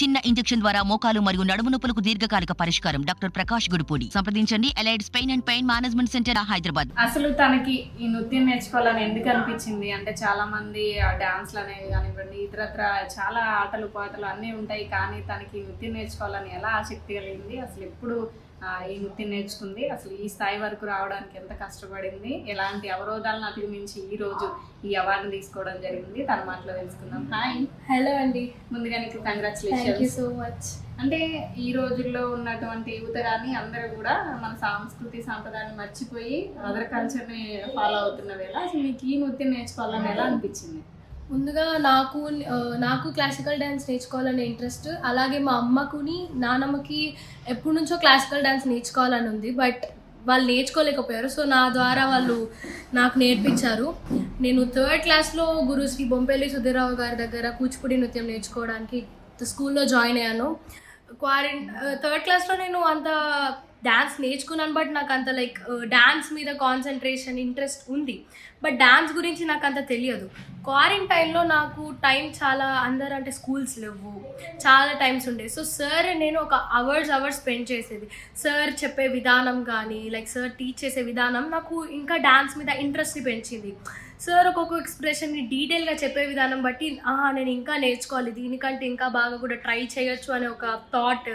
చిన్న ఇంజెక్షన్ ద్వారా మోకాలు మరియు నడుము నొప్పులకు దీర్ఘకాలిక పరిష్కారం. డాక్టర్ ప్రకాష్ గుడిపూడి. సంప్రదించండి. Allied spine and pain management centre Hyderabad. అసలు తనకి ఈ నృత్యం నేర్చుకోవాలని ఎందుకు అనిపించింది? అంటే చాలా మంది డాన్స్లు అనేవి కానివ్వండి ఇతరత్ర చాలా ఆటలు పాటలు అన్నీ ఉంటాయి. కానీ తనకి నృత్యం నేర్చుకోవాలని ఎలా ఆసక్తి కలిగింది? అసలు ఎప్పుడు ఈ నృత్యం నేర్చుకుంది. అసలు ఈ స్థాయి వరకు రావడానికి ఎంత కష్టపడింది? ఎలాంటి అవరోధాలను అధిగమించి ఈ రోజు ఈ అవార్డు తీసుకోవడం జరిగింది. తన మాటలో తెలుసుకుందాం. హాయ్ హలో అండి. ముందుగా నీకు కంగ్రాచులేషన్స్ సో మచ్ అంటే ఈ రోజుల్లో ఉన్నటువంటి యువత కానీ అందరూ కూడా మన సంస్కృతి సాంప్రదాయాన్ని మర్చిపోయి అదర్ కల్చర్ని ఫాలో అవుతున్న వేళ అసలు మీకు ఈ నృత్యం నేర్చుకోవాలని ఎలా అనిపించింది? ముందుగా నాకు నాకు క్లాసికల్ డ్యాన్స్ నేర్చుకోవాలనే ఇంట్రెస్ట్ అలాగే మా అమ్మకుని నానమ్మకి ఎప్పటి నుంచో క్లాసికల్ డ్యాన్స్ నేర్చుకోవాలని ఉంది బట్ వాళ్ళు నేర్చుకోలేకపోయారు. సో నా ద్వారా వాళ్ళు నాకు నేర్పించారు. నేను థర్డ్ క్లాస్లో గురు శ్రీ బొంపల్లి సుధీరావు గారి దగ్గర కూచిపూడి నృత్యం నేర్చుకోవడానికి స్కూల్లో జాయిన్ అయ్యాను. క్వారంటైన్ థర్డ్ క్లాస్లో నేను అంత డ్యాన్స్ నేర్చుకున్నాను బట్ నాకు అంత లైక్ డ్యాన్స్ uh, మీద కాన్సన్ట్రేషన్ ఇంట్రెస్ట్ ఉంది. బట్ డ్యాన్స్ గురించి నాకు అంత తెలియదు. క్వారంటైన్లో నాకు టైం చాలా అందరు అంటే స్కూల్స్ లేవు. చాలా టైమ్స్ ఉండే. సో సార్ నేను ఒక అవర్స్ అవర్స్ స్పెండ్ చేసేది. సార్ చెప్పే విధానం కానీ లైక్ సార్ టీచ్ చేసే విధానం నాకు ఇంకా డ్యాన్స్ మీద ఇంట్రెస్ట్ని పెంచింది. సార్ ఒక్కొక్క ఎక్స్ప్రెషన్ని డీటెయిల్గా చెప్పే విధానం బట్టి ఆహా నేను ఇంకా నేర్చుకోవాలి దీనికంటే ఇంకా బాగా కూడా ట్రై చేయొచ్చు అనే ఒక థాట్.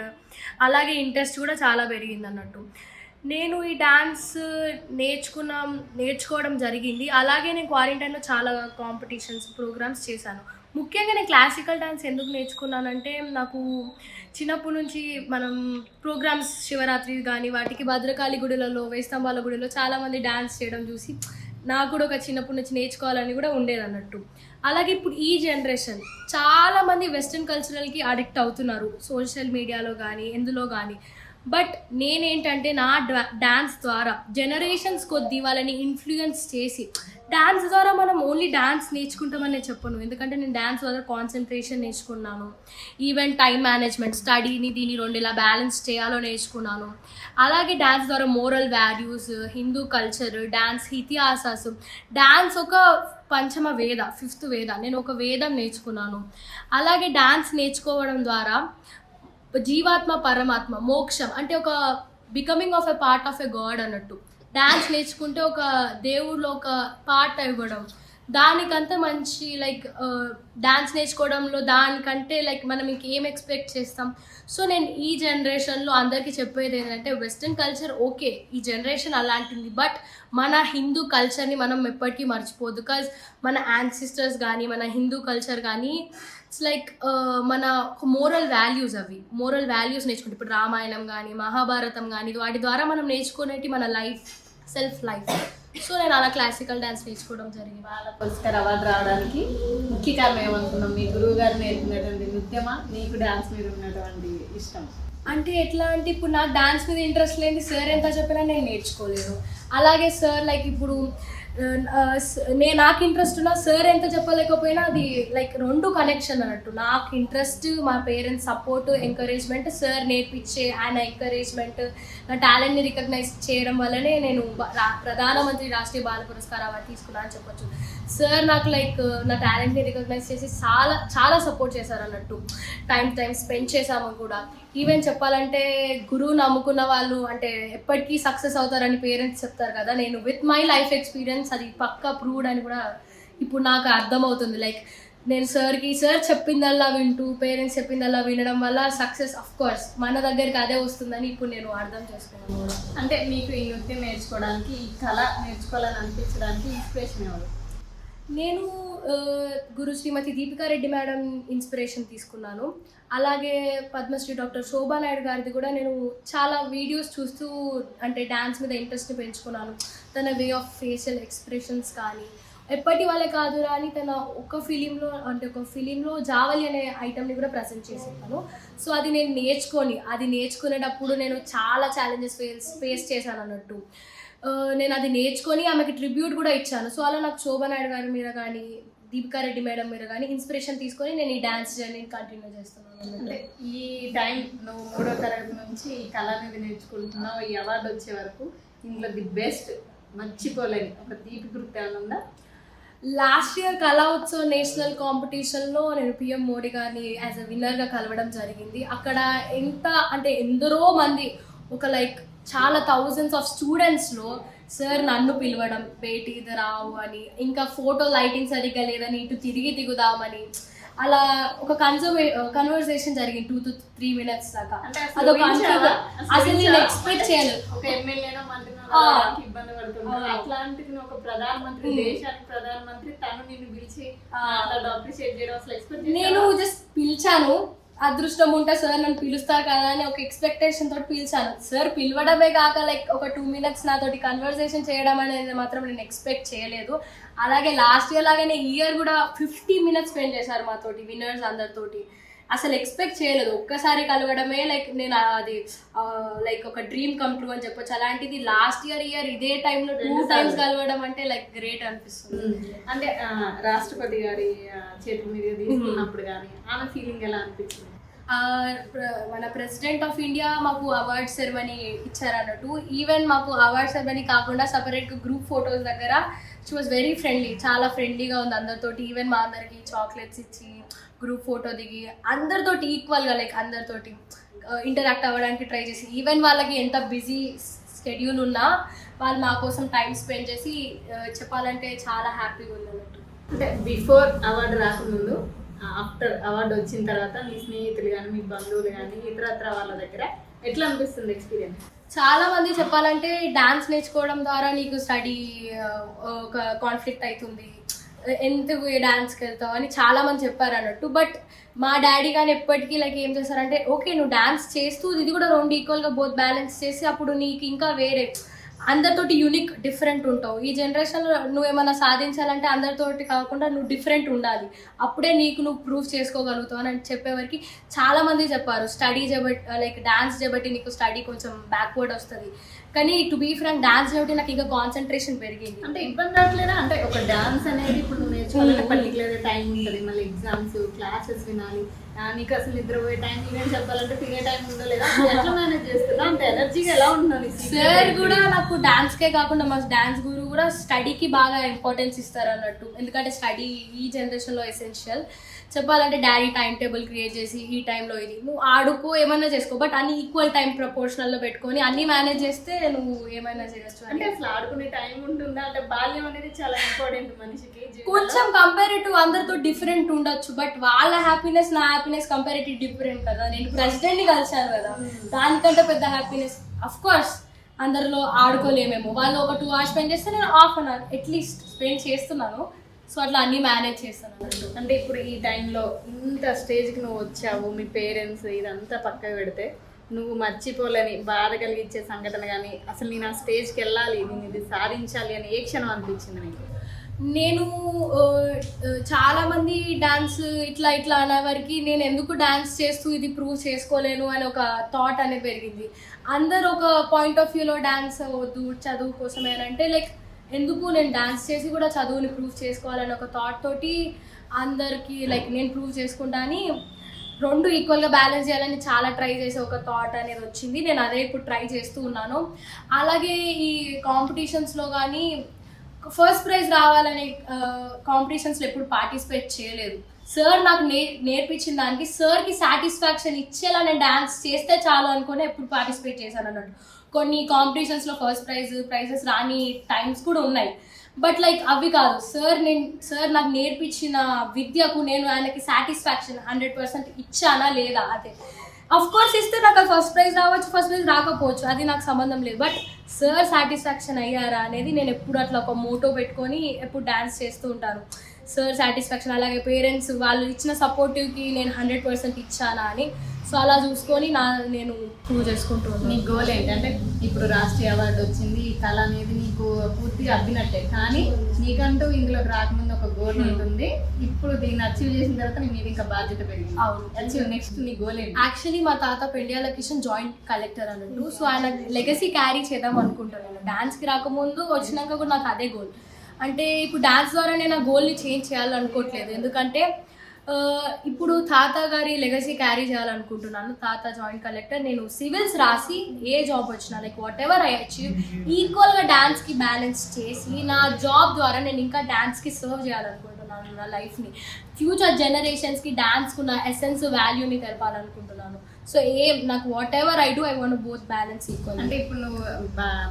అలాగే ఇంట్రెస్ట్ కూడా చాలా పెరిగింది అన్నట్టు. నేను ఈ డ్యాన్స్ నేర్చుకున్నాం నేర్చుకోవడం జరిగింది. అలాగే నేను క్వారంటైన్లో చాలా కాంపిటీషన్స్ ప్రోగ్రామ్స్ చేశాను. ముఖ్యంగా నేను క్లాసికల్ డ్యాన్స్ ఎందుకు నేర్చుకున్నానంటే నాకు చిన్నప్పటి నుంచి మనం ప్రోగ్రామ్స్ శివరాత్రి కానీ వాటికి భద్రకాళి గుడిలలో వేస్తంబాల గుడిలో చాలామంది డ్యాన్స్ చేయడం చూసి నాకు కూడా ఒక చిన్నప్పటి నుంచి నేర్చుకోవాలని కూడా ఉండేది అన్నట్టు. అలాగే ఇప్పుడు ఈ జనరేషన్ చాలా మంది వెస్ట్రన్ కల్చరల్కి అడిక్ట్ అవుతున్నారు. సోషల్ మీడియాలో కానీ ఎందులో కానీ బట్ నేనేంటంటే నా డ్యాన్స్ ద్వారా జనరేషన్స్ కొద్దీ వాళ్ళని ఇన్ఫ్లుయెన్స్ చేసి డ్యాన్స్ ద్వారా మనం ఓన్లీ డ్యాన్స్ నేర్చుకుంటామని నేను చెప్పను. ఎందుకంటే నేను డ్యాన్స్ ద్వారా కాన్సన్ట్రేషన్ నేర్చుకున్నాను. ఈవెన్ టైం మేనేజ్మెంట్ స్టడీని దీన్ని రెండు ఇలా బ్యాలెన్స్ చేయాలో నేర్చుకున్నాను. అలాగే డ్యాన్స్ ద్వారా moral values Hindu culture dance ఇతిహాసాస్ dance ఒక పంచమ వేద ఫిఫ్త్ వేద నేను ఒక వేదం నేర్చుకున్నాను. అలాగే డ్యాన్స్ నేర్చుకోవడం ద్వారా జీవాత్మ పరమాత్మ మోక్షం అంటే ఒక becoming of a part of a god అన్నట్టు. డ్యాన్స్ నేర్చుకుంటే ఒక దేవుడిలో ఒక పార్ట్ ఇవ్వడం దానికంత మంచి లైక్ డ్యాన్స్ నేర్చుకోవడంలో దానికంటే లైక్ మనం ఇంకేం ఎక్స్పెక్ట్ చేస్తాం? సో నేను ఈ జనరేషన్లో అందరికీ చెప్పేది ఏంటంటే వెస్ట్రన్ కల్చర్ ఓకే ఈ జనరేషన్ అలాంటిది. బట్ మన హిందూ కల్చర్ని మనం ఎప్పటికీ మర్చిపోదు. బికాజ్ మన యాన్సిస్టర్స్ కానీ మన హిందూ కల్చర్ కానీ ఇట్స్ లైక్ uh, మన మోరల్ వాల్యూస్ అవి. మోరల్ వాల్యూస్ నేర్చుకుంటే ఇప్పుడు రామాయణం కానీ మహాభారతం కానీ వాటి ద్వారా మనం నేర్చుకునేటి మన లైఫ్ సెల్ఫ్ లైఫ్ సో నేను అలా క్లాసికల్ డ్యాన్స్ నేర్చుకోవడం జరిగింది. వాళ్ళ పురస్కార్ అవార్డు రావడానికి ముఖ్య కారణం ఏమనుకున్నాం? మీ గురువు గారు నేర్పినటువంటి నృత్యమా? నీకు డాన్స్ మీద ఉన్నటువంటి ఇష్టం అంటే ఎట్లా అంటే ఇప్పుడు నాకు డాన్స్ మీద ఇంట్రెస్ట్ లేని సార్ ఎంత చెప్పినా నేను నేర్చుకోలేను. అలాగే సార్ లైక్ ఇప్పుడు నేను నాకు ఇంట్రెస్ట్ ఉన్న సార్ ఎంత చెప్పలేకపోయినా అది లైక్ రెండు కనెక్షన్ అన్నట్టు. నాకు ఇంట్రెస్ట్ మా పేరెంట్స్ సపోర్ట్ ఎంకరేజ్మెంట్ సార్ నేర్పించే ఆయన ఎంకరేజ్మెంట్ నా టాలెంట్ని రికగ్నైజ్ చేయడం వల్లనే నేను రా- ప్రధానమంత్రి రాష్ట్రీయ బాల పురస్కారం అవార్డు తీసుకున్నా అని చెప్పొచ్చు. సార్ నాకు లైక్ నా టాలెంట్ని రికగ్నైజ్ చేసి చాలా చాలా సపోర్ట్ చేశారు అన్నట్టు. టైం టైం స్పెండ్ చేసాము కూడా. ఈవెన్ చెప్పాలంటే గురువు నమ్ముకున్న వాళ్ళు అంటే ఎప్పటికీ సక్సెస్ అవుతారని పేరెంట్స్ చెప్తారు కదా. నేను విత్ మై లైఫ్ ఎక్స్పీరియన్స్ అది పక్కా ప్రూవ్డ్ అని కూడా ఇప్పుడు నాకు అర్థమవుతుంది. లైక్ నేను సార్కి సార్ చెప్పిందల్లా వింటూ పేరెంట్స్ చెప్పిందల్లా వినడం వల్ల సక్సెస్ అఫ్ కోర్స్ మన దగ్గరికి అదే వస్తుందని ఇప్పుడు నేను అర్థం చేసుకున్నాను. అంటే మీకు ఈ నృత్యం నేర్చుకోవడానికి ఈ కళ నేర్చుకోవాలని అనిపించడానికి ఇన్స్పిరేషన్ ఎవరు? నేను గురు శ్రీమతి దీపికా రెడ్డి మేడం ఇన్స్పిరేషన్ తీసుకున్నాను. అలాగే పద్మశ్రీ డాక్టర్ శోభా నాయుడు గారిది కూడా నేను చాలా వీడియోస్ చూస్తూ అంటే డ్యాన్స్ మీద ఇంట్రెస్ట్ పెంచుకున్నాను. తన వే ఆఫ్ ఫేషియల్ ఎక్స్ప్రెషన్స్ కానీ ఎప్పటి వాళ్ళే కాదు అని తన ఒక ఫిలింలో అంటే ఒక ఫిలింలో జావలి అనే ఐటమ్ని కూడా ప్రజెంట్ చేసేవాను సో అది నేను నేర్చుకొని అది నేర్చుకునేటప్పుడు నేను చాలా ఛాలెంజెస్ ఫేస్ ఫేస్ చేశాను అన్నట్టు. నేను అది నేర్చుకొని ఆమెకి ట్రిబ్యూట్ కూడా ఇచ్చాను. సో అలా నాకు శోభా నాయుడు గారి మీద కానీ దీపికా రెడ్డి మేడం మీద కానీ ఇన్స్పిరేషన్ తీసుకొని నేను ఈ డ్యాన్స్ జర్నీని కంటిన్యూ చేస్తున్నాను అంటే. ఈ టైం నువ్వు మూడో తరగతి నుంచి ఈ కళ అనేది నేర్చుకుంటున్నావు ఈ అవార్డు వచ్చే వరకు ఇందులో ది బెస్ట్ మర్చిపోలేని ఒక తీపి గుర్తు ఏమైనా last year Kala Utsav national కాంపిటీషన్లో నేను పిఎం మోడీ గారిని యాజ్ అ విన్నర్గా కలవడం జరిగింది. అక్కడ ఎంత అంటే ఎందరో మంది ఒక లైక్ చాలా థౌజండ్స్ ఆఫ్ స్టూడెంట్స్లో సార్ నన్ను పిలవడం బేటీ ఇది రావు అని ఇంకా ఫోటో లైటింగ్ సరిగ్గా లేదని ఇటు తిరిగి దిగుదామని అలా ఒక కన్సర్వే కన్వర్సేషన్ జరిగింది టూ టు త్రీ మినిట్స్ దాకా అదొక? అసలు నేను? ఎక్స్పెక్ట్ చేయలేదు ఒక ఎమ్మెల్యేనో ఇబ్బంది ఆ. అట్లాంటిది ఒక ప్రధానమంత్రి. దేశానికి ప్రధానమంత్రి తను నిన్ను పిలిచి. అట్లా అప్రిషియేట్ చేయడం అసలు ఎక్స్పెక్ట్ నేను జస్ట్ పిలిచాను అదృష్టం ఉంటే సార్ నన్ను పిలుస్తారు కదా అని ఒక ఎక్స్పెక్టేషన్ తోటి పిలిచాను. సార్ పిలవడమే కాక లైక్ ఒక టూ మినిట్స్ నాతోటి కన్వర్సేషన్ చేయడం అనేది మాత్రం నేను ఎక్స్పెక్ట్ చేయలేదు. అలాగే లాస్ట్ ఇయర్ లాగానే ఇయర్ కూడా ఫిఫ్టీ మినిట్స్ స్పెండ్ చేశారు మాతోటి విన్నర్స్ అందరితోటి. అసలు ఎక్స్పెక్ట్ చేయలేదు. ఒక్కసారి కలవడమే లైక్ నేను అది లైక్ ఒక డ్రీమ్ కమ్ ట్రూ అని చెప్పొచ్చు. అలాంటిది లాస్ట్ ఇయర్ ఇయర్ ఇదే టైంలో టూ టైమ్స్. కలవడం అంటే లైక్ గ్రేట్ అనిపిస్తుంది. అంటే రాష్ట్రపతి గారి చేతుల మీద తీసుకున్నప్పుడు కానీ ఆమె ఫీలింగ్ ఎలా అనిపించింది ప్ర- మన ప్రెసిడెంట్ ఆఫ్ ఇండియా మాకు అవార్డ్ సెరమనీ ఇచ్చారన్నట్టు. ఈవెన్ మాకు అవార్డ్ సెరమనీ కాకుండా సపరేట్ గ్రూప్ ఫొటోస్ దగ్గర షీ వాజ్ వెరీ ఫ్రెండ్లీ చాలా ఫ్రెండ్లీగా ఉంది అందరితోటి. ఈవెన్ మా అందరికి చాక్లెట్స్ ఇచ్చి గ్రూప్ ఫోటో దిగి అందరితోటి ఈక్వల్గా లైక్ అందరితోటి ఇంటరాక్ట్ అవ్వడానికి ట్రై చేసి ఈవెన్ వాళ్ళకి ఎంత బిజీ స్కెడ్యూల్ ఉన్నా వాళ్ళు మా కోసం టైం స్పెండ్ చేసి ఆ, చెప్పాలంటే చాలా హ్యాపీగా ఉంది అన్నట్టు అంటే బిఫోర్ అవార్డు రాకముందు ఆఫ్టర్ అవార్డు వచ్చిన తర్వాత మీ స్నేహితులు కానీ మీ బంధువులు కానీ ఇతరత్ర వాళ్ళ దగ్గర ఎట్లా అనిపిస్తుంది ఎక్స్పీరియన్స్ చాలా మంది చెప్పాలంటే డాన్స్ నేర్చుకోవడం ద్వారా నీకు స్టడీ ఒక కాన్ఫ్లిక్ట్ అవుతుంది. ఎందుకు డాన్స్కి వెళ్తావు? అని చాలా మంది చెప్పారు అన్నట్టు. బట్ మా డాడీ కానీ ఎప్పటికీ లైక్ ఏం చేస్తారంటే ఓకే నువ్వు డాన్స్ చేస్తూ ఇది కూడా రెండు ఈక్వల్గా బోత్ బ్యాలెన్స్ చేసి అప్పుడు నీకు ఇంకా వేరే అందరితోటి యూనిక్ డిఫరెంట్ ఉంటావు. ఈ జనరేషన్లో నువ్వు ఏమైనా సాధించాలంటే అందరితోటి కాకుండా నువ్వు డిఫరెంట్ ఉండాలి. అప్పుడే నీకు నువ్వు ప్రూవ్ చేసుకోగలుగుతావు అని చెప్పేవరకు చాలా మంది చెప్పారు. స్టడీ చేయబట్టి లైక్ డాన్స్ చేయబట్టి నీకు స్టడీ కొంచెం బ్యాక్వర్డ్ వస్తుంది. కానీ టు బీ ఫ్రాంక్ డాన్స్ చేయబట్టి నాకు ఇంకా కాన్సన్ట్రేషన్ పెరిగింది. అంటే ఇబ్బంది అవట్లేదా అంటే ఒక డాన్స్ అనేది ఇప్పుడు నువ్వు నేర్చుకోవాలంటే. పర్టికులర్ టైం ఉంటుంది. మళ్ళీ ఎగ్జామ్స్ క్లాసెస్ వినాలి. నీకు అసలు నిద్రపోయే టైం ఈవెంట్ చెప్పాలంటే తినే టైం ఉందో లేదా ఎట్లా మేనేజ్ చేస్తున్నా? అంత ఎనర్జీగా ఎలా ఉంటున్నావు సార్ కూడా నాకు డాన్స్కే కాకుండా మా డాన్స్ గురువు కూడా స్టడీకి బాగా ఇంపార్టెన్స్ ఇస్తారు అన్నట్టు ఎందుకంటే స్టడీ ఈ జనరేషన్లో ఎసెన్షియల్ చెప్పాలంటే డాడీ టైం టేబుల్ క్రియేట్ చేసి ఈ టైంలో ఇది. నువ్వు ఆడుకో ఏమైనా చేసుకో. బట్ అన్ని ఈక్వల్ టైం ప్రపోర్షనల్లో పెట్టుకొని అన్ని మేనేజ్ చేస్తే నువ్వు ఏమైనా చేయొచ్చు అంటే అసలు ఆడుకునే టైం ఉంటుందా? అంటే బాల్యం అనేది చాలా ఇంపార్టెంట్ మనిషికి. కొంచెం కంపారేటివ్ అందరితో డిఫరెంట్ ఉండొచ్చు. బట్ వాళ్ళ హ్యాపీనెస్ నా హ్యాపీనెస్ కంపారేటివ్ డిఫరెంట్ కదా. నేను ప్రెసిడెంట్ని కలిశాను కదా. దానికంటే పెద్ద హ్యాపీనెస్ అఫ్ కోర్స్ అందరిలో ఆడుకోలేమేమో. వాళ్ళు ఒక టూ అవర్స్ స్పెండ్ చేస్తే నేను half an hour at least spend చేస్తున్నాను. సో అట్లా అన్ని మేనేజ్ చేస్తున్నాను. అంటే ఇప్పుడు ఈ టైంలో ఇంత స్టేజ్కి నువ్వు వచ్చావు మీ పేరెంట్స్ ఇదంతా పక్కకు పెడితే నువ్వు మర్చిపోలేని బాధ కలిగించే సంఘటన కానీ అసలు నేను ఆ స్టేజ్కి వెళ్ళాలి నేను ఇది సాధించాలి అని ఏ క్షణం అనిపించింది నీకు? నేను చాలామంది డ్యాన్స్ చాలా మంది డాన్స్ ఇట్లా ఇట్లా అనేవారికి నేను ఎందుకు డాన్స్ చేస్తూ ఇది ప్రూవ్ చేసుకోలేను అని ఒక థాట్ అనేది పెరిగింది. అందరు ఒక పాయింట్ ఆఫ్ వ్యూలో డాన్స్ వద్దు చదువు కోసమే అని అంటే లైక్ ఎందుకు నేను డాన్స్ చేసి కూడా చదువుని ప్రూవ్ చేసుకోవాలని ఒక థాట్ తోటి అందరికి లైక్ నేను ప్రూవ్ చేసుకుంటా అని రెండు ఈక్వల్గా బ్యాలెన్స్ చేయాలని చాలా ట్రై చేసే ఒక థాట్ అనేది వచ్చింది. నేను అదే ఇప్పుడు ట్రై చేస్తూ ఉన్నాను. అలాగే ఈ కాంపిటీషన్స్లో కానీ ఫస్ట్ ప్రైజ్ రావాలనే కాంపిటీషన్స్లో ఎప్పుడు పార్టిసిపేట్ చేయలేదు. సార్ నాకు నే నేర్పించిన దానికి సార్కి సాటిస్ఫాక్షన్ ఇచ్చేలా నేను డ్యాన్స్ చేస్తే చాలు అనుకుని ఎప్పుడు పార్టిసిపేట్ చేశాను అన్నట్టు. కొన్ని కాంపిటీషన్స్లో ఫస్ట్ ప్రైజ్ ప్రైజెస్ రాని టైమ్స్ కూడా ఉన్నాయి. బట్ లైక్ అవి కాదు సార్ నేను సార్ నాకు నేర్పించిన విద్యకు నేను ఆయనకి సాటిస్ఫాక్షన్ హండ్రెడ్ పర్సెంట్ ఇచ్చానా లేదా అదే. అఫ్ కోర్స్ ఇస్తే నాకు ఫస్ట్ ప్రైజ్ రావచ్చు ఫస్ట్ ప్రైజ్ రాకపోవచ్చు. అది నాకు సంబంధం లేదు. బట్ సార్ సాటిస్ఫాక్షన్ అయ్యారా అనేది నేను ఎప్పుడు అట్లా ఒక మోటో పెట్టుకొని ఎప్పుడు డాన్స్ చేస్తూ ఉంటాను. సార్ సాటిస్ఫాక్షన్ అలాగే పేరెంట్స్ వాళ్ళు ఇచ్చిన సపోర్టివ్కి నేను హండ్రెడ్ పర్సెంట్ ఇచ్చానా అని. సో అలా చూసుకొని నా నేను ప్రూవ్ చేసుకుంటూ నీ గోల్ ఏంటంటే ఇప్పుడు రాష్ట్రీయ అవార్డు వచ్చింది ఈ కళ అనేది నీకు పూర్తిగా అబ్బినట్టే. కానీ నీకంటూ ఇందులోకి రాకముందు ఒక గోల్ ఉంటుంది. ఇప్పుడు దీన్ని అచీవ్ చేసిన తర్వాత నీ మీద ఇంకా బాధ్యత పెరిగింది. అవును. అచీవ్ నెక్స్ట్ నీ గోల్ ఏంటి? యాక్చువల్లీ మా తాత పెండియాల కిషన్ జాయింట్ కలెక్టర్ అన్నట్టు సో ఆయన లెగసీ క్యారీ చేద్దాం అనుకుంటున్నాను డాన్స్కి రాకముందు వచ్చినాక కూడా నాకు అదే గోల్ అంటే ఇప్పుడు డాన్స్ ద్వారా నేను ఆ గోల్ని చేంజ్ చేయాలనుకోవట్లేదు. ఎందుకంటే ఇప్పుడు తాత గారి లెగసీ క్యారీ చేయాలనుకుంటున్నాను. తాత జాయింట్ కలెక్టర్ నేను సివిల్స్ రాసి ఏ జాబ్ వచ్చినా like whatever I achieve ఈక్వల్గా డ్యాన్స్కి బ్యాలెన్స్ చేసి నా జాబ్ ద్వారా నేను ఇంకా డ్యాన్స్కి సర్వ్ చేయాలనుకుంటున్నాను నా లైఫ్ని ఫ్యూచర్ జనరేషన్స్కి డాన్స్కు నా ఎసెన్స్ వాల్యూని తెలపాలనుకుంటున్నాను. సో ఏ నాకు whatever I do I want both balance equal అంటే ఇప్పుడు నువ్వు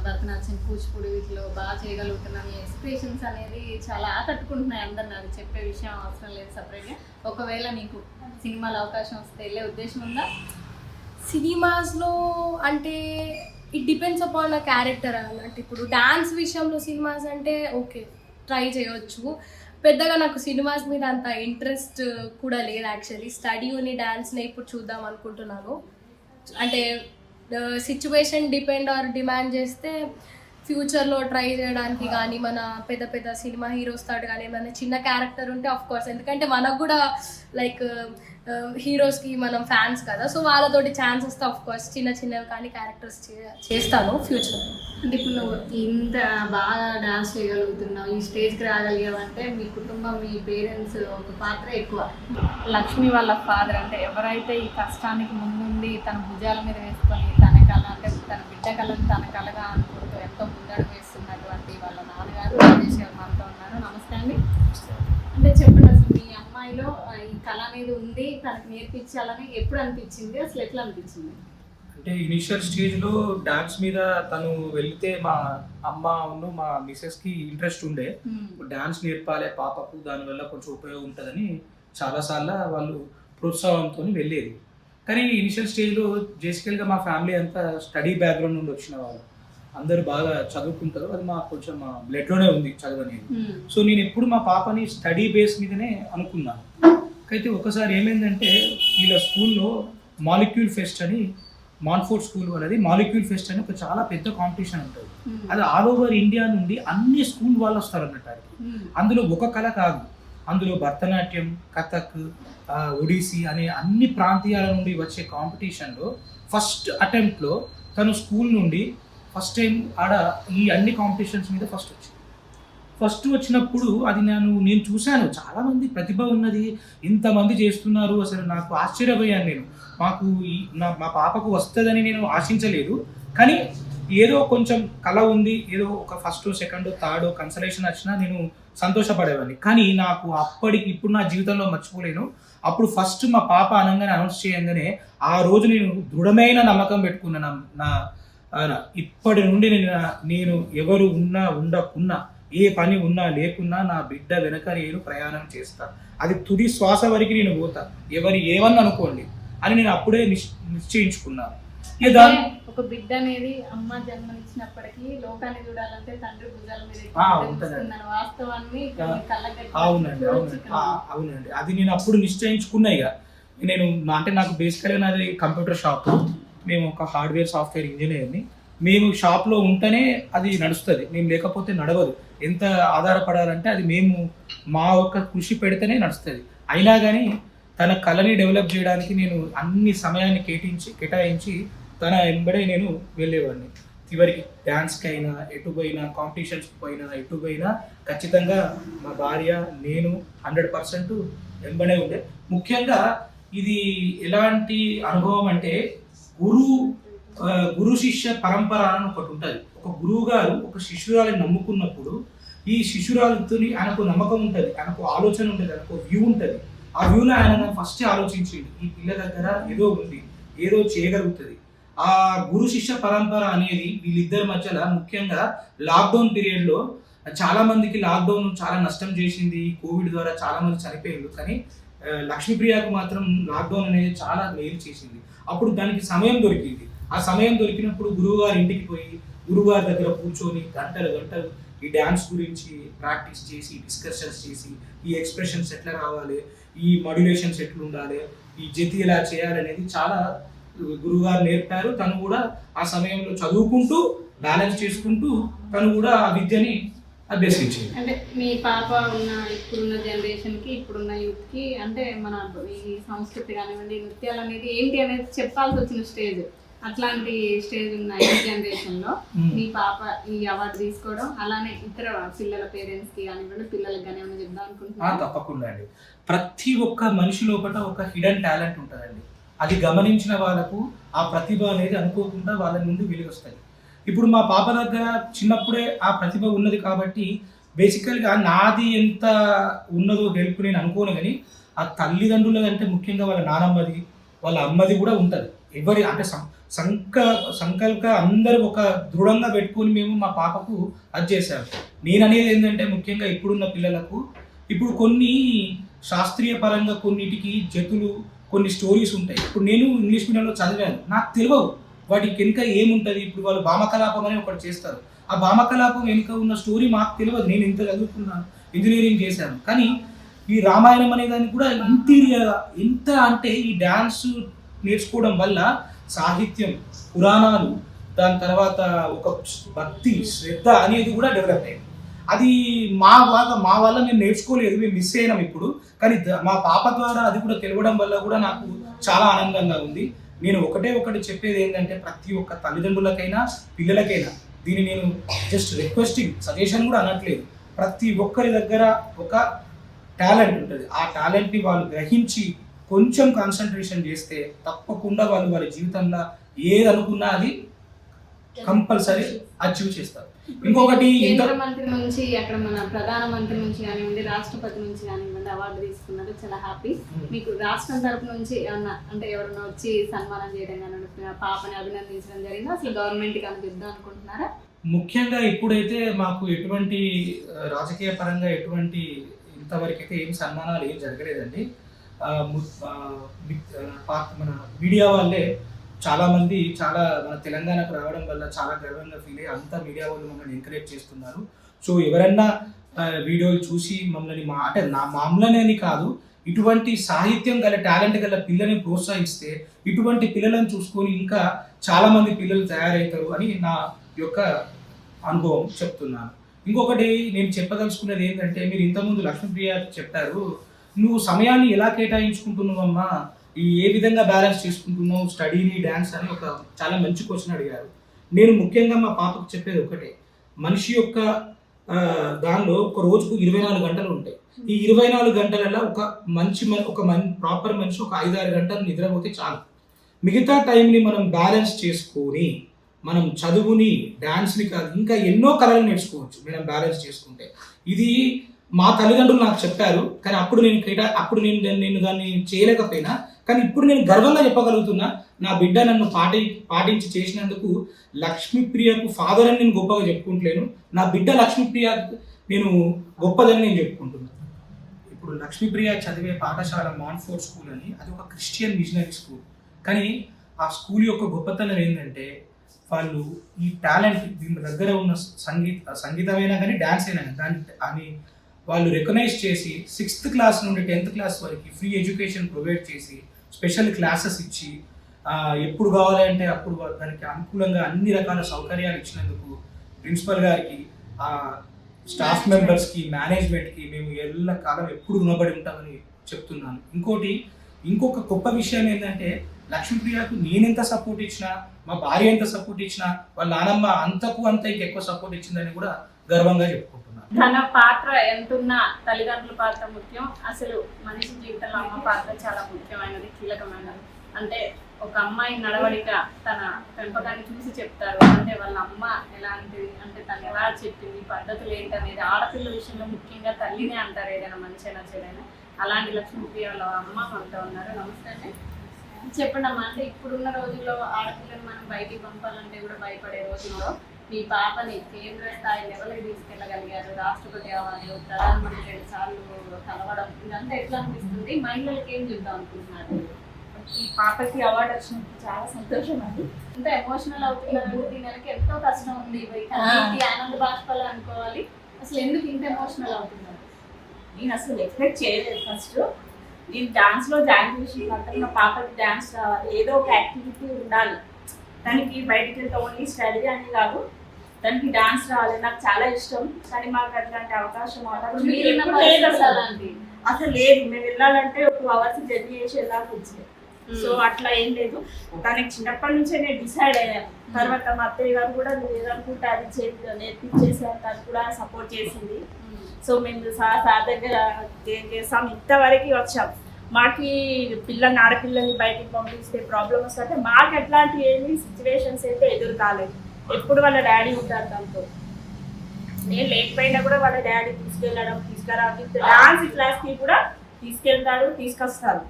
భరతనాట్యం కూచిపూడి వీటిలో బాగా చేయగలుగుతున్నావు. నీ ఎక్స్ప్రెషన్స్ అనేది చాలా ఆకట్టుకుంటున్నాయి అందరిని. అది చెప్పే విషయం అవసరం లేదు సపరేట్గా ఒకవేళ నీకు సినిమాలో అవకాశం వస్తే వెళ్ళే ఉద్దేశం ఉందా? సినిమాస్లో అంటే it depends upon a character అన్నట్టు. ఇప్పుడు డాన్స్ విషయంలో సినిమాస్ అంటే ఓకే ట్రై చేయొచ్చు. పెద్దగా నాకు సినిమాస్ మీద అంత ఇంట్రెస్ట్ కూడా లేదు యాక్చువల్లీ స్టడీ ఉని డాన్స్ని ఇప్పుడు చూద్దాం అనుకుంటున్నాను. అంటే సిచ్యువేషన్ డిపెండ్ ఆర్ డిమాండ్ చేస్తే ఫ్యూచర్లో ట్రై చేయడానికి కానీ మన పెద్ద పెద్ద సినిమా హీరోస్ తాడు కానీ మన చిన్న క్యారెక్టర్ ఉంటే ఆఫ్ కోర్స్ ఎందుకంటే మనకు కూడా లైక్ హీరోస్కి మనం ఫ్యాన్స్ కదా. సో వాళ్ళతోటి ఛాన్స్ వస్తే ఆఫ్ కోర్స్ చిన్న చిన్నవి కానీ క్యారెక్టర్స్ చేస్తాను ఫ్యూచర్లో అంటే ఇప్పుడు నువ్వు ఇంత బాగా డాన్స్ చేయగలుగుతున్నావు ఈ స్టేజ్కి రాగలిగావు అంటే మీ కుటుంబం మీ పేరెంట్స్ ఒక పాత్ర ఎక్కువ. లక్ష్మి వాళ్ళ ఫాదర్ అంటే ఎవరైతే ఈ కష్టానికి ముందుండి తన భుజాల మీద వేసుకొని తన కళ అంటే తన బిడ్డ కళను తన కళగా అనుకుంటూ ఎంతో ముందడుగు వేస్తున్నటువంటి వాళ్ళ నాన్నగారు రాజేష్ గారు మనతో ఉన్నారు. నమస్తే అండి. అంటే చెప్పండి అసలు మీ అమ్మాయిలో ఈ కళ అనేది ఉంది తనకు నేర్పించాలని ఎప్పుడు అనిపించింది? అసలు ఎట్లా అనిపించింది? అంటే ఇనిషియల్ స్టేజ్లో డాన్స్ మీద తను వెళ్తే మా అమ్మ ఉన్ను మా మిసెస్కి ఇంట్రెస్ట్ ఉండే. డాన్స్ నేర్పాలి పాపకు దానివల్ల కొంచెం ఉపయోగం ఉంటుందని చాలాసార్లు వాళ్ళు ప్రోత్సాహంతో వెళ్ళేది. కానీ ఇనిషియల్ స్టేజ్లో బేసికల్గా మా ఫ్యామిలీ అంతా స్టడీ బ్యాక్గ్రౌండ్ నుండి వచ్చిన వాళ్ళు. అందరూ బాగా చదువుకుంటారు. అది మా కొంచెం మా బ్లడ్లోనే ఉంది చదువు అనేది సో నేను ఎప్పుడు మా పాపని స్టడీ బేస్ మీదనే అనుకున్నాను. అయితే ఒకసారి ఏమైందంటే వీళ్ళ స్కూల్లో మాలిక్యూల్ ఫెస్ట్ అని మాన్ఫోర్డ్ స్కూల్ అనేది మాలిక్యూల్ ఫెస్ట్ అని ఒక చాలా పెద్ద కాంపిటీషన్ ఉంటుంది. అది ఆల్ ఓవర్ ఇండియా నుండి అన్ని స్కూల్ వాళ్ళు వస్తారు అన్నట్టు ఆడికి. అందులో ఒక కళ కాదు. అందులో భరతనాట్యం కథక్ ఆ, ఒడిస్సీ అనే అన్ని ప్రాంతీయాల నుండి వచ్చే కాంపిటీషన్లో ఫస్ట్ అటెంప్ట్లో తను స్కూల్ నుండి ఫస్ట్ టైం ఆడ ఈ అన్ని కాంపిటీషన్స్ మీద ఫస్ట్ వచ్చింది. ఫస్ట్ వచ్చినప్పుడు అది నేను నేను చూశాను చాలామంది ప్రతిభ ఉన్నది ఇంతమంది చేస్తున్నారు అసలు నాకు ఆశ్చర్యపోయాను నేను. మాకు ఈ నా మా పాపకు వస్తుందని నేను ఆశించలేదు కానీ ఏదో కొంచెం కళ ఉంది ఏదో ఒక ఫస్ట్ సెకండ్ థర్డ్ కన్సలేషన్ వచ్చినా నేను సంతోషపడేవాడిని. కానీ నాకు అప్పటికి ఇప్పుడు నా జీవితంలో మర్చిపోలేను. అప్పుడు ఫస్ట్ మా పాప అనగానే అనౌన్స్ చేయంగానే ఆ రోజు నేను దృఢమైన నమ్మకం పెట్టుకున్నాను నా ఆయన ఇప్పటి నుండి నేను నేను ఎవరు ఉన్నా ఉండకున్నా ఏ పని ఉన్నా లేకున్నా నా బిడ్డ వెనక నేను ప్రయాణం చేస్తా. అది తుది శ్వాస వరకు నేను పోతా. ఎవరు ఏమన్నా అనుకోండి అని నేను అప్పుడే నిశ్ నిశ్చయించుకున్నాను ఒక బిడ్డ అనేది అమ్మ జన్మనిచ్చినప్పటికీ లోకాన్ని చూడాలంటే తండ్రి భుజాల మీద వాస్తవాన్ని అవునండి అవునండి. అది నేను అప్పుడు నిశ్చయించుకున్నా ఇక. నేను అంటే నాకు బేసికల్గా నాది కంప్యూటర్ షాప్. మేము ఒక హార్డ్వేర్ సాఫ్ట్వేర్ ఇంజనీర్ని. మేము షాప్లో ఉంటేనే అది నడుస్తుంది. మేము లేకపోతే నడవదు. ఎంత ఆధారపడాలంటే అది మేము మా యొక్క కృషి పెడితేనే నడుస్తుంది. అయినా కానీ తన కళని డెవలప్ చేయడానికి నేను అన్ని సమయాన్ని కేటాయించి కేటాయించి తన వెంబడే నేను వెళ్ళేవాడిని. చివరికి డ్యాన్స్కి అయినా ఎటు పోయినా కాంపిటీషన్స్కి పోయినా ఎటు పోయినా ఖచ్చితంగా మా భార్య నేను హండ్రెడ్ పర్సెంట్ వెంబడే ఉండే. ముఖ్యంగా ఇది ఎలాంటి అనుభవం అంటే గురు గురు శిష్య పరంపర అని ఒకటి ఉంటుంది. ఒక గురువు గారు ఒక శిష్యురాలిని నమ్ముకున్నప్పుడు ఈ శిష్యురాలతో ఆయనకు నమ్మకం ఉంటుంది ఆయనకు ఆలోచన ఉంటుంది ఆయనకు వ్యూ ఉంటుంది. ఆ వ్యూలో ఆయన ఫస్ట్ ఆలోచించింది ఈ పిల్ల దగ్గర ఏదో ఉంది ఏదో చేయగలుగుతుంది. ఆ గురు శిష్య పరంపర అనేది వీళ్ళిద్దరి మధ్యలో ముఖ్యంగా లాక్డౌన్ పీరియడ్లో చాలా మందికి లాక్డౌన్ చాలా నష్టం చేసింది కోవిడ్ ద్వారా చాలా మంది చనిపోయారు కానీ లక్ష్మీప్రియకు మాత్రం లాక్డౌన్ అనేది చాలా మేలు చేసింది. అప్పుడు దానికి సమయం దొరికింది. ఆ సమయం దొరికినప్పుడు గురువుగారి ఇంటికి పోయి గురువుగారి దగ్గర కూర్చొని గంటలు గంటలు ఈ డ్యాన్స్ గురించి ప్రాక్టీస్ చేసి డిస్కషన్స్ చేసి ఈ ఎక్స్ప్రెషన్స్ ఎట్లా రావాలి ఈ మాడ్యులేషన్స్ ఎట్లా ఉండాలి ఈ జతి ఎలా చేయాలనేది చాలా గురువుగారు నేర్పారు. తను కూడా ఆ సమయంలో చదువుకుంటూ బ్యాలెన్స్ చేసుకుంటూ తను కూడా ఆ విద్యని అభ్యసించింది అంటే మీ పాప ఉన్న ఇప్పుడున్న జనరేషన్కి ఇప్పుడున్న యూత్కి అంటే మన ఈ సంస్కృతి కానివ్వండి నృత్యాలు అనేది ఏంటి అనేది చెప్పాల్సి వచ్చిన స్టేజ్. అట్లాంటి స్టేజ్ ఉన్న ఈ జనరేషన్లో మ్మ్. మీ పాప ఈ అవార్డు తీసుకోవడం అలానే ఇతర పిల్లల పేరెంట్స్కి కానివ్వండి పిల్లలకి కానీ ఏమైనా చెప్దాం అనుకుంటున్నాను తప్పకుండా అండి. ప్రతి ఒక్క మనిషి లోపల ఒక హిడెన్ టాలెంట్ ఉంటుందండి. అది గమనించిన వాళ్ళకు ఆ ప్రతిభ అనేది అనుకోకుండా వాళ్ళ నుండి వెలుగొస్తుంది. ఇప్పుడు మా పాప దగ్గర చిన్నప్పుడే ఆ ప్రతిభ ఉన్నది కాబట్టి బేసికల్గా నాది ఎంత ఉన్నదో హెల్ప్ నేను అనుకోను కానీ ఆ తల్లిదండ్రుల కంటే ముఖ్యంగా వాళ్ళ నానమ్మది వాళ్ళ అమ్మది కూడా ఉంటుంది. ఎవరి అంటే సంక సంకల్ప అందరూ ఒక దృఢంగా పెట్టుకొని మేము మా పాపకు అది చేశాము నేను అనేది ఏంటంటే ముఖ్యంగా ఇప్పుడున్న పిల్లలకు ఇప్పుడు కొన్ని శాస్త్రీయ పరంగా కొన్నిటికి జతులు కొన్ని స్టోరీస్ ఉంటాయి. ఇప్పుడు నేను ఇంగ్లీష్ మీడియంలో చదివాను. నాకు తెలియవు వాటికి వెనుక ఏముంటుంది? ఇప్పుడు వాళ్ళు భామకలాపం అని ఒకటి చేస్తారు. ఆ భామకలాపం వెనుక ఉన్న స్టోరీ మాకు తెలియదు నేను ఇంత చదువుకున్నాను ఇంజనీరింగ్ చేశాను. కానీ ఈ రామాయణం అనే దాన్ని కూడా ఇంటీరియర్ ఎంత అంటే ఈ డ్యాన్స్ నేర్చుకోవడం వల్ల సాహిత్యం పురాణాలు దాని తర్వాత ఒక భక్తి శ్రద్ధ అనేది కూడా డెవలప్ అయింది అది మా వల్ల మా వల్ల నేను నేర్చుకోలేదు. మేము మిస్ అయినాం ఇప్పుడు. కానీ మా పాప ద్వారా అది కూడా తెలియడం వల్ల కూడా నాకు చాలా ఆనందంగా ఉంది. నేను ఒకటే ఒకటి చెప్పేది ఏంటంటే ప్రతి ఒక్క తల్లిదండ్రులకైనా పిల్లలకైనా దీన్ని నేను జస్ట్ రిక్వెస్టింగ్ సజెషన్ కూడా అనట్లేదు. ప్రతి ఒక్కరి దగ్గర ఒక టాలెంట్ ఉంటుంది. ఆ టాలెంట్ని వాళ్ళు గ్రహించి కొంచెం కాన్సన్ట్రేషన్ చేస్తే తప్పకుండా వాళ్ళు వాళ్ళ జీవితంలో ఏది అనుకున్నా అది కంపల్సరీ అచీవ్ చేస్తారు. ఇంకొకటి కేంద్ర మంత్రి నుంచి అక్కడ మన ప్రధాన మంత్రి నుంచి కానివ్వండి రాష్ట్రపతి నుంచి కానివ్వండి అవార్డు తీసుకున్నారు. చాలా హ్యాపీ మీకు రాష్ట్రం తరపు నుంచి అంటే ఎవరైనా వచ్చి సన్మానం చేయడం కానీ పాపని అభినందించడం జరిగింది? అసలు గవర్నమెంట్కి అనిపిద్దాం అనుకుంటున్నారా? ముఖ్యంగా ఇప్పుడైతే మాకు ఎటువంటి రాజకీయ పరంగా ఎటువంటి ఇంతవరకు అయితే ఏం సన్మానాలు ఏం జరగలేదండి. మన మీడియా వాళ్ళే చాలా మంది చాలా మన తెలంగాణకు రావడం వల్ల చాలా గర్వంగా ఫీల్ అయ్యి అంతా మీడియా వాళ్ళు మమ్మల్ని ఎంకరేజ్ చేస్తున్నారు. సో ఎవరన్నా వీడియోలు చూసి మమ్మల్ని మా అంటే నా మామూలనే కాదు ఇటువంటి సాహిత్యం గల టాలెంట్ గల పిల్లని ప్రోత్సహిస్తే ఇటువంటి పిల్లలను చూసుకొని ఇంకా చాలా మంది పిల్లలు తయారవుతారు అని నా యొక్క అనుభవం చెప్తున్నాను. ఇంకొకటి నేను చెప్పదలుచుకున్నది ఏంటంటే మీరు ఇంతకుముందు లక్ష్మీప్రియ చెప్పారు నువ్వు సమయాన్ని ఎలా కేటాయించుకుంటున్నావమ్మా? ఈ ఏ విధంగా బ్యాలెన్స్ చేసుకుంటున్నావు? స్టడీని డ్యాన్స్ అని ఒక చాలా మంచి క్వశ్చన్ అడిగారు. నేను ముఖ్యంగా మా పాపకు చెప్పేది ఒకటే. మనిషి యొక్క దానిలో ఒక రోజుకు ఇరవై నాలుగు గంటలు ఉంటాయి. ఈ ఇరవై నాలుగు గంటలలో ఒక మంచి ఒక మన్ ప్రాపర్ మనిషి ఒక ఐదు ఆరు గంటలు నిద్రపోతే చాలు. మిగతా టైంని మనం బ్యాలెన్స్ చేసుకొని మనం చదువుని డ్యాన్స్ని కాదు ఇంకా ఎన్నో కళలు నేర్చుకోవచ్చు మనం బ్యాలెన్స్ చేసుకుంటే. ఇది మా తల్లిదండ్రులు నాకు చెప్పారు కానీ అప్పుడు నేను కేటా అప్పుడు నేను నేను దాన్ని చేయలేకపోయినా కానీ ఇప్పుడు నేను గర్వంగా చెప్పగలుగుతున్నా నా బిడ్డ నన్ను పాటి పాటించి చేసినందుకు లక్ష్మీప్రియకు ఫాదర్ అని నేను గొప్పగా చెప్పుకుంటలేను. నా బిడ్డ లక్ష్మీప్రియ నేను గొప్పదని నేను చెప్పుకుంటున్నాను ఇప్పుడు లక్ష్మీప్రియ చదివే పాఠశాల మాన్ఫోర్ స్కూల్ అని అది ఒక క్రిస్టియన్ మిషనరీ స్కూల్. కానీ ఆ స్కూల్ యొక్క గొప్పతనం ఏంటంటే వాళ్ళు ఈ టాలెంట్ దీని దగ్గర ఉన్న సంగీత సంగీతమైనా కానీ డ్యాన్స్ అయినా కానీ దాన్ని అని వాళ్ళు రికగ్నైజ్ చేసి సిక్స్త్ క్లాస్ నుండి టెన్త్ క్లాస్ వరకు ఫ్రీ ఎడ్యుకేషన్ ప్రొవైడ్ చేసి స్పెషల్ క్లాసెస్ ఇచ్చి ఎప్పుడు కావాలంటే అప్పుడు దానికి అనుకూలంగా అన్ని రకాల సౌకర్యాలు ఇచ్చినందుకు ప్రిన్సిపల్ గారికి ఆ స్టాఫ్ మెంబర్స్కి మేనేజ్మెంట్కి మేము ఎల్ల కాలం ఎప్పుడు రుణపడి ఉంటామని చెప్తున్నాను. ఇంకోటి ఇంకొక గొప్ప విషయం ఏంటంటే లక్ష్మీప్రియకు నేనెంత సపోర్ట్ ఇచ్చినా మా భార్య ఎంత సపోర్ట్ ఇచ్చినా వాళ్ళ నానమ్మ అంతకు అంత ఇంకెక్కువ సపోర్ట్ ఇచ్చిందని కూడా గర్వంగా చెప్పుకుంటున్నాను. తన పాత్ర ఎంతున్నా తల్లిదండ్రుల పాత్ర ముఖ్యం. అసలు మనిషి జీవితంలో అమ్మ పాత్ర చాలా ముఖ్యమైనది కీలకమైనది. అంటే ఒక అమ్మాయి నడవడిక తన పెంపకాన్ని చూసి చెప్తారు. అంటే వాళ్ళ అమ్మ ఎలాంటిది అంటే తను ఎలా చెప్పింది పద్ధతులు ఏంటనేది ఆడపిల్ల విషయంలో ముఖ్యంగా తల్లినే అంటారు ఏదైనా మంచి అయినా చెడైనా. అలాంటి లక్ష్మీప్రియ వాళ్ళ అమ్మ మనతో ఉన్నారు. నమస్తే చెప్పండి అమ్మా అంటే ఇప్పుడున్న రోజుల్లో ఆడపిల్లని మనం బయటికి పంపాలంటే కూడా భయపడే రోజుల్లో మీ పాపని కేంద్ర స్థాయి లెవెల్కి తీసుకెళ్ళగలిగారు. రాష్ట్రపతి అవ్వాలి ప్రధానమంత్రి రెండు సార్లు కలవడం ఇదంతా ఎట్లా అనిపిస్తుంది? మహిళలకి ఏం చెప్దాం అనుకుంటున్నారు? ఈ పాపకి అవార్డు వచ్చినందుకు చాలా సంతోషం అండి. ఇంత ఎమోషనల్ అవుతున్నారు వెనక ఎంతో కష్టం ఉంది. ఆనంద బాష్పాలు అనుకోవాలి. అసలు ఎందుకు ఇంత ఎమోషనల్ అవుతున్నారు? నేను అసలు ఎక్స్పెక్ట్ చేయలేదు ఫస్ట్. నేను డాన్స్లో జాయిన్ చేసిన తర్వాత నా పాపకి డాన్స్ రావాలి. ఏదో ఒక యాక్టివిటీ ఉండాలి. తనకి బయటికి వెళ్తే ఓన్లీ స్టడీ అని కాదు. తనకి డాన్స్ రావాలి నాకు చాలా ఇష్టం. కానీ మాకు అట్లాంటి అవకాశం అసలు. లేదు. మేము వెళ్ళాలంటే ఒక టూ అవర్స్ జర్నీ చేసి వెళ్ళాల్సి వచ్చింది. సో అట్లా ఏం లేదు. తనకి చిన్నప్పటి నుంచే నేను డిసైడ్ అయ్యాను తర్వాత మా అత్తయ్య గారు కూడా నువ్వు ఏదనుకుంటే అది చే నేర్పించేసాను తను కూడా సపోర్ట్ చేసింది. సో మేము సార్ సార్ దగ్గర ఏం చేస్తాం ఇంతవరకు వచ్చాం. మాకి పిల్లని ఆడపిల్లని బయటికి పంపిస్తే ప్రాబ్లమ్ వస్తే మాకు ఎట్లాంటి ఏమి సిచ్యువేషన్స్ అయితే ఎదురు కాలేదు. ఎప్పుడు వాళ్ళ డాడీ ఉంటారు దాంతో. నేను లేకపోయినా కూడా వాళ్ళ డాడీ తీసుకెళ్ళడం తీసుకురావడం డాన్స్ క్లాస్కి కూడా తీసుకెళ్తాడు తీసుకొస్తాడు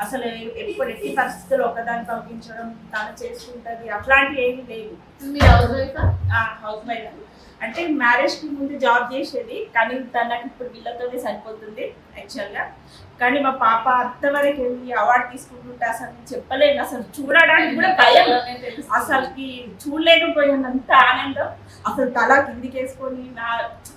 అసలు ఎప్పుడు ఎట్టి పరిస్థితుల్లో ఒకదాన్ని పంపించడం తను చేసుకుంటది అట్లాంటివి ఏమీ లేదు హౌస్ వైఫా హౌస్ వైఫ్ అంటే మ్యారేజ్కి ముందు జాబ్ చేసేది కానీ తనకి ఇప్పుడు వీళ్ళతోనే సరిపోతుంది యాక్చువల్గా కానీ మా పాప అంతవరకు వెళ్ళి అవార్డు తీసుకుంటుంటే అసలు చెప్పలేను అసలు చూడడానికి కూడా భయం. అసలుకి చూడలేకపోయానంత ఆనందం. అసలు తల కిందికేసుకొని నా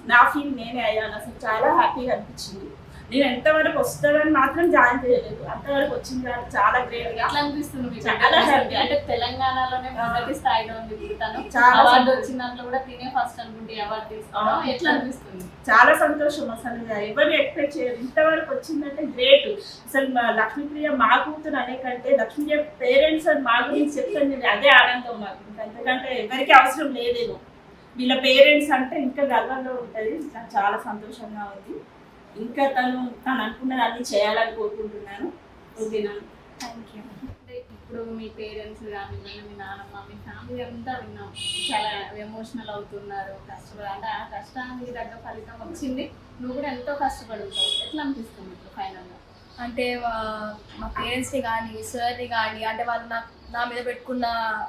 నా ఫీల్ నేనే అయ్యాను. అసలు చాలా హ్యాపీగా అనిపించింది. నేను ఎంతవరకు వస్తుందని మాత్రం జాయిన్ చేయలేదు. అంతవరకు వచ్చింది చాలా గ్రేట్గా. అనిపిస్తుంది మీకు చాలా happy. అంటే? తెలంగాణలోనే మొదటి స్థాయిలో ఉంది తను చాలా అవార్డు. వచ్చిన దాంట్లో కూడా తినే ఫస్ట్ అనుకుంటే అవార్డు తీసుకోవడం. ఎట్లా అనిపిస్తుంది చాలా సంతోషం అసలు. ఎవరు ఎక్స్పెక్ట్ చేయరు. ఇంతవరకు వచ్చిందంటే గ్రేట్. అసలు మా లక్ష్మీప్రియ మా కూతురు అనే కంటే లక్ష్మీప్రియ పేరెంట్స్ అని మా గురించి చెప్తే నేను అదే ఆనందం మాకు. ఎందుకంటే ఎవరికి అవసరం లేదేమో. వీళ్ళ పేరెంట్స్ అంటే ఇంకా గర్వంగా ఉంటుంది. నాకు చాలా సంతోషంగా ఉంది. ఇంకా తను తను అనుకున్నది అన్ని చేయాలని కోరుకుంటున్నాను. ఓకేనా? థ్యాంక్ యూ అంటే ఇప్పుడు మీ పేరెంట్స్ కానీ మీ నాన్నమ్మ మీ ఫ్యామిలీ అంతా విన్నాం. చాలా ఎమోషనల్ అవుతున్నారు కష్టపడి అంటే ఆ కష్టానికి తగ్గ ఫలితం వచ్చింది. నువ్వు కూడా ఎంతో కష్టపడుతావు ఎట్లా అనిపిస్తుంది ఇప్పుడు ఫైనల్గా అంటే మా పేరెంట్స్ని కానీ సార్ని కానీ అంటే వాళ్ళు నాకు నా మీద పెట్టుకున్న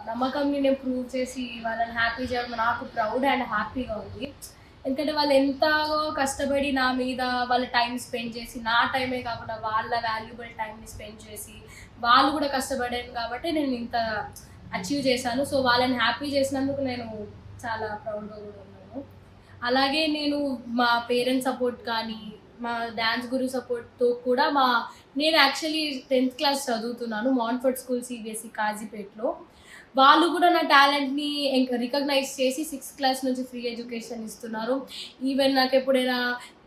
నమ్మకంని నేను ప్రూవ్ చేసి వాళ్ళని హ్యాపీ చేయడం నాకు ప్రౌడ్ అండ్ హ్యాపీగా ఉంది. ఎందుకంటే వాళ్ళు ఎంతగో కష్టపడి నా మీద వాళ్ళ టైం స్పెండ్ చేసి నా టైమే కాకుండా వాళ్ళ వాల్యుబుల్ టైంని స్పెండ్ చేసి వాళ్ళు కూడా కష్టపడాను కాబట్టి నేను ఇంత అచీవ్ చేశాను. సో వాళ్ళని హ్యాపీ చేసినందుకు నేను చాలా ప్రౌడ్గా కూడా ఉన్నాను. అలాగే నేను మా పేరెంట్స్ సపోర్ట్ కానీ మా డ్యాన్స్ గురు సపోర్ట్తో కూడా మా నేను యాక్చువల్లీ టెన్త్ క్లాస్ చదువుతున్నాను మాన్ఫర్డ్ స్కూల్ సిబిఎస్ఈ కాజీపేట్లో వాళ్ళు కూడా నా టాలెంట్ని రికగ్నైజ్ చేసి సిక్స్త్ క్లాస్ నుంచి ఫ్రీ ఎడ్యుకేషన్ ఇస్తున్నారు. ఈవెన్ నాకు ఎప్పుడైనా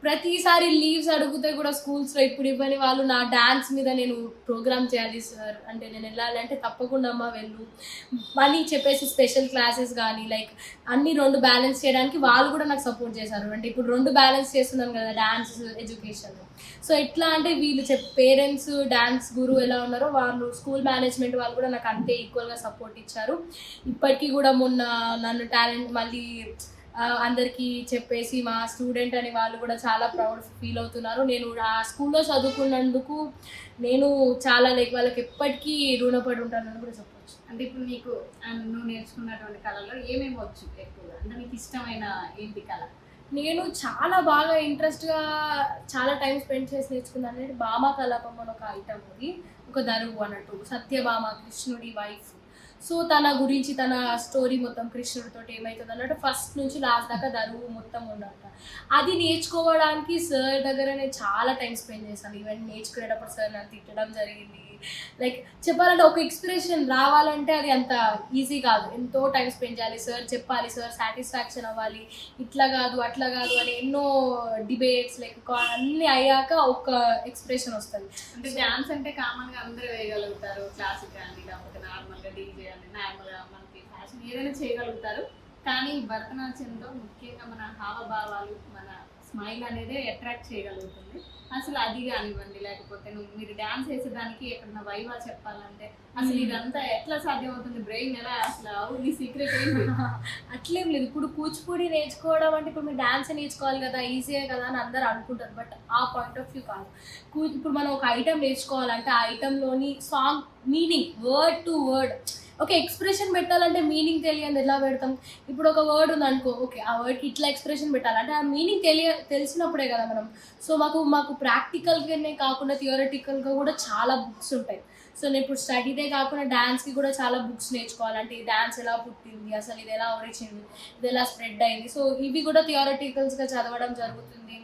ప్రతిసారి లీవ్స్ అడిగితే కూడా స్కూల్స్లో ఇప్పుడు ఇవ్వని వాళ్ళు నా డ్యాన్స్ మీద నేను ప్రోగ్రామ్ చేయాలి సార్. అంటే నేను వెళ్ళాలి అంటే తప్పకుండా అమ్మ వెళ్ళు. మనీ చెప్పేసి స్పెషల్ క్లాసెస్ కానీ లైక్ అన్ని రెండు బ్యాలెన్స్ చేయడానికి వాళ్ళు కూడా నాకు సపోర్ట్ చేశారు. అంటే ఇప్పుడు రెండు బ్యాలెన్స్ చేస్తున్నాను కదా డ్యాన్స్ ఎడ్యుకేషన్. సో ఎట్లా అంటే వీళ్ళు చెప్ పేరెంట్స్ డ్యాన్స్ గురువు ఎలా ఉన్నారో వాళ్ళు స్కూల్ మేనేజ్మెంట్ వాళ్ళు కూడా నాకు అంతే ఈక్వల్గా సపోర్ట్ ఇచ్చారు. ఇప్పటికీ కూడా మొన్న నన్ను టాలెంట్ మళ్ళీ అందరికీ చెప్పేసి మా స్టూడెంట్ అని వాళ్ళు కూడా చాలా ప్రౌడ్ ఫీల్ అవుతున్నారు. నేను ఆ స్కూల్లో చదువుకున్నందుకు నేను చాలా లైక్ వాళ్ళకి ఎప్పటికీ రుణపడి ఉంటానని కూడా చెప్పొచ్చు. అంటే ఇప్పుడు నీకు నువ్వు నేర్చుకున్నటువంటి కళలో ఏమేమి వచ్చు ఎక్కువగా? అంటే నీకు ఇష్టమైన ఏంటి కళ? నేను చాలా బాగా ఇంట్రెస్ట్గా చాలా టైం స్పెండ్ చేసి నేర్చుకున్నాను. అంటే భామా కలాపం అని ఒక ఐటమ్ ఉంది. ఒక దరువు అన్నట్టు. సత్యభామ కృష్ణుడి వైఫ్ సో తన గురించి తన స్టోరీ మొత్తం కృష్ణుడితో ఏమవుతుంది అన్నట్టు ఫస్ట్ నుంచి లాస్ట్ దాకా దరువు మొత్తం ఉన్నట్ట అది నేర్చుకోవడానికి సార్ దగ్గర నేను చాలా టైం స్పెండ్ చేశాను. ఈవెన్ నేర్చుకునేటప్పుడు సార్ నన్ను తిట్టడం జరిగింది. లైక్ చెప్పాలంటే ఒక ఎక్స్ప్రెషన్ రావాలంటే అది అంత ఈజీ కాదు. ఎంతో టైం స్పెండ్ చేయాలి. సార్ చెప్పాలి సార్ సాటిస్ఫాక్షన్ అవ్వాలి. ఇట్లా కాదు అట్లా కాదు అని ఎన్నో డిబేట్స్ లైక్ అన్నీ అయ్యాక ఒక ఎక్స్ప్రెషన్ వస్తుంది. అంటే డాన్స్ అంటే కామన్గా అందరూ వేయగలుగుతారు. క్లాసిక్ కానీ లేకపోతే నార్మల్గా డీజే అని నార్మల్గా మనకి ఫ్యాషన్ ఏదైనా చేయగలుగుతారు. కానీ భరతనాట్యంలో ముఖ్యంగా మన హావభావాలు మన స్మైల్ అనేది అట్రాక్ట్ చేయగలుగుతుంది. అసలు అది కానివ్వండి లేకపోతే నువ్వు మీరు డాన్స్ వేసేదానికి ఎక్కడన్నా వైవా చెప్పాలంటే అసలు ఇదంతా ఎట్లా సాధ్యమవుతుంది? బ్రెయిన్ ఎలా అసలు అవును సీక్రెట్ ఏంటి అట్లేం లేదు. ఇప్పుడు కూచిపూడి నేర్చుకోవడం అంటే ఇప్పుడు మీరు డాన్స్ నేర్చుకోవాలి కదా ఈజీయే కదా అని అందరు అనుకుంటారు. బట్ ఆ పాయింట్ ఆఫ్ వ్యూ కాదు. ఇప్పుడు మనం ఒక ఐటమ్ నేర్చుకోవాలంటే ఆ ఐటెంలోని song meaning word to word okay expression పెట్టాలంటే మీనింగ్ తెలియదు ఎలా పెడతాం? ఇప్పుడు ఒక వర్డ్ ఉంది అనుకో ఓకే ఆ వర్డ్కి ఇట్లా ఎక్స్ప్రెషన్ పెట్టాలంటే ఆ మీనింగ్ తెలియ తెలిసినప్పుడే కదా మనం. సో మాకు మాకు ప్రాక్టికల్గానే కాకుండా థియోరటికల్గా కూడా చాలా బుక్స్ ఉంటాయి. సో నేను ఇప్పుడు స్టడీదే కాకుండా డ్యాన్స్కి కూడా చాలా బుక్స్ నేర్చుకోవాలంటే ఈ ఎలా పుట్టింది అసలు ఇది ఎలా ఒరిచింది ఇది ఎలా స్ప్రెడ్ అయింది. సో ఇవి కూడా థియోరటికల్స్గా చదవడం జరుగుతుంది.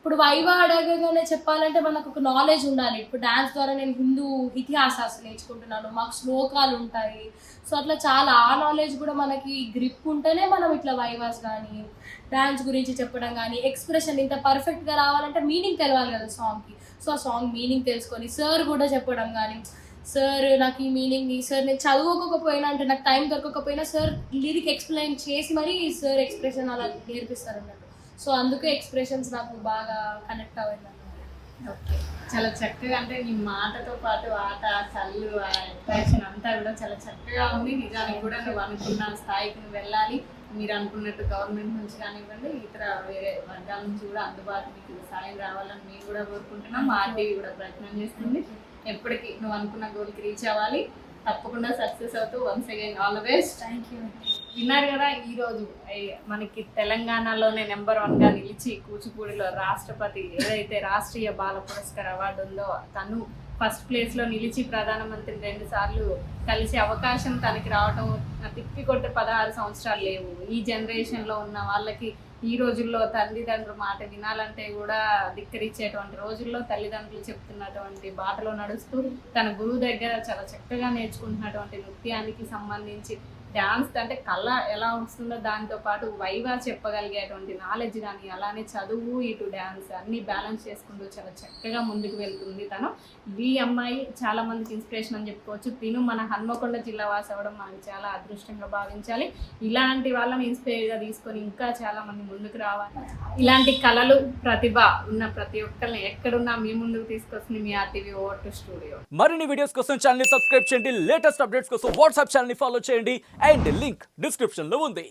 ఇప్పుడు వైవా అడగగానే చెప్పాలంటే మనకు ఒక నాలెడ్జ్ ఉండాలి. ఇప్పుడు డాన్స్ ద్వారా నేను హిందూ ఇతిహాసాలు నేర్చుకుంటున్నాను మాకు శ్లోకాలు ఉంటాయి. సో అట్లా చాలా ఆ నాలెడ్జ్ కూడా మనకి గ్రిప్ ఉంటేనే మనం ఇట్లా వైవాస్ కానీ డాన్స్ గురించి చెప్పడం కానీ ఎక్స్ప్రెషన్ ఇంత పర్ఫెక్ట్గా రావాలంటే మీనింగ్ తెలవాలి కదా సాంగ్కి సో ఆ సాంగ్ మీనింగ్ తెలుసుకొని సార్ కూడా చెప్పడం కానీ సార్ నాకు ఈ మీనింగ్ సార్ నేను చదువుకోకపోయినా అంటే నాకు టైం దొరకకపోయినా సార్ లిరిక్ ఎక్స్ప్లెయిన్ చేసి మరీ సార్ ఎక్స్ప్రెషన్ అలా నేర్పిస్తారు అన్నట్టు సో అందుకే ఎక్స్ప్రెషన్స్ నాకు బాగా కనెక్ట్ అవ్వదు ఓకే. చాలా చక్కగా అంటే నీ మాటతో పాటు ఆట కళ్ళు ఆ ఎక్స్ప్రెషన్ అంతా కూడా చాలా చక్కగా ఉంది. నిజానికి కూడా నువ్వు అనుకున్న స్థాయికి నువ్వు వెళ్ళాలి. మీరు అనుకున్నట్టు గవర్నమెంట్ నుంచి కానివ్వండి ఇతర వేరే వర్గాల నుంచి కూడా అందుబాటు మీకు సాయం రావాలని మేము కూడా కోరుకుంటున్నాం. మా ఆర్టీవీ కూడా ప్రయత్నం చేస్తుంది. ఎప్పటికీ నువ్వు అనుకున్న గోల్కి రీచ్ అవ్వాలి. తప్పకుండా సక్సెస్ అవుతూ once again all the best thank you విన్నారు కదా ఈరోజు మనకి తెలంగాణలోనే నెంబర్ వన్గా నిలిచి కూచిపూడిలో రాష్ట్రపతి ఏదైతే రాష్ట్రీయ బాల పురస్కార్ అవార్డు ఉందో తను ఫస్ట్ ప్లేస్లో నిలిచి ప్రధానమంత్రి రెండు సార్లు కలిసే అవకాశం తనకి రావటం తిప్పి కొట్టే పదహారు సంవత్సరాలు లేవు. ఈ జనరేషన్లో ఉన్న వాళ్ళకి ఈ రోజుల్లో తల్లిదండ్రుల మాట వినాలంటే కూడా ధిక్కరించేటువంటి రోజుల్లో తల్లిదండ్రులు చెప్తున్నటువంటి బాటలో నడుస్తూ తన గురువు దగ్గర చాలా చక్కగా నేర్చుకుంటున్నటువంటి నృత్యానికి సంబంధించి డాన్స్ అంటే కళ ఎలా వస్తుందో దాంతో పాటు వైవా చెప్పగలిగేటువంటి నాలెడ్జ్ కానీ అలానే చదువు ఇటు డాన్స్ అన్ని బ్యాలెన్స్ చేసుకుంటూ చాలా చక్కగా ముందుకు వెళ్తుంది తను. ఈ అమ్మాయి చాలా మందికి ఇన్స్పిరేషన్ అని చెప్పుకోవచ్చు. తిను మన హన్మకొండ జిల్లా వాసి అవ్వడం మనకి చాలా అదృష్టంగా భావించాలి. ఇలాంటి వాళ్ళని ఇన్స్పైర్గా తీసుకొని ఇంకా చాలా మంది ముందుకు రావాలి. ఇలాంటి కళలు ప్రతిభ ఉన్న ప్రతి ఒక్కరిని ఎక్కడున్నా మీ ముందుకు తీసుకొస్తుంది మీ ఆర్టీవీ ఓటు స్టూడియో మరిన్ని వీడియోస్ కోసం ఛానల్ సబ్స్క్రైబ్ చేయండి. లేటెస్ట్ అప్డేట్స్ కోసం వాట్సాప్ ఛానల్ ఫాలో చేయండి. అండ్ లింక్ డిస్క్రిప్షన్లో ఉంది.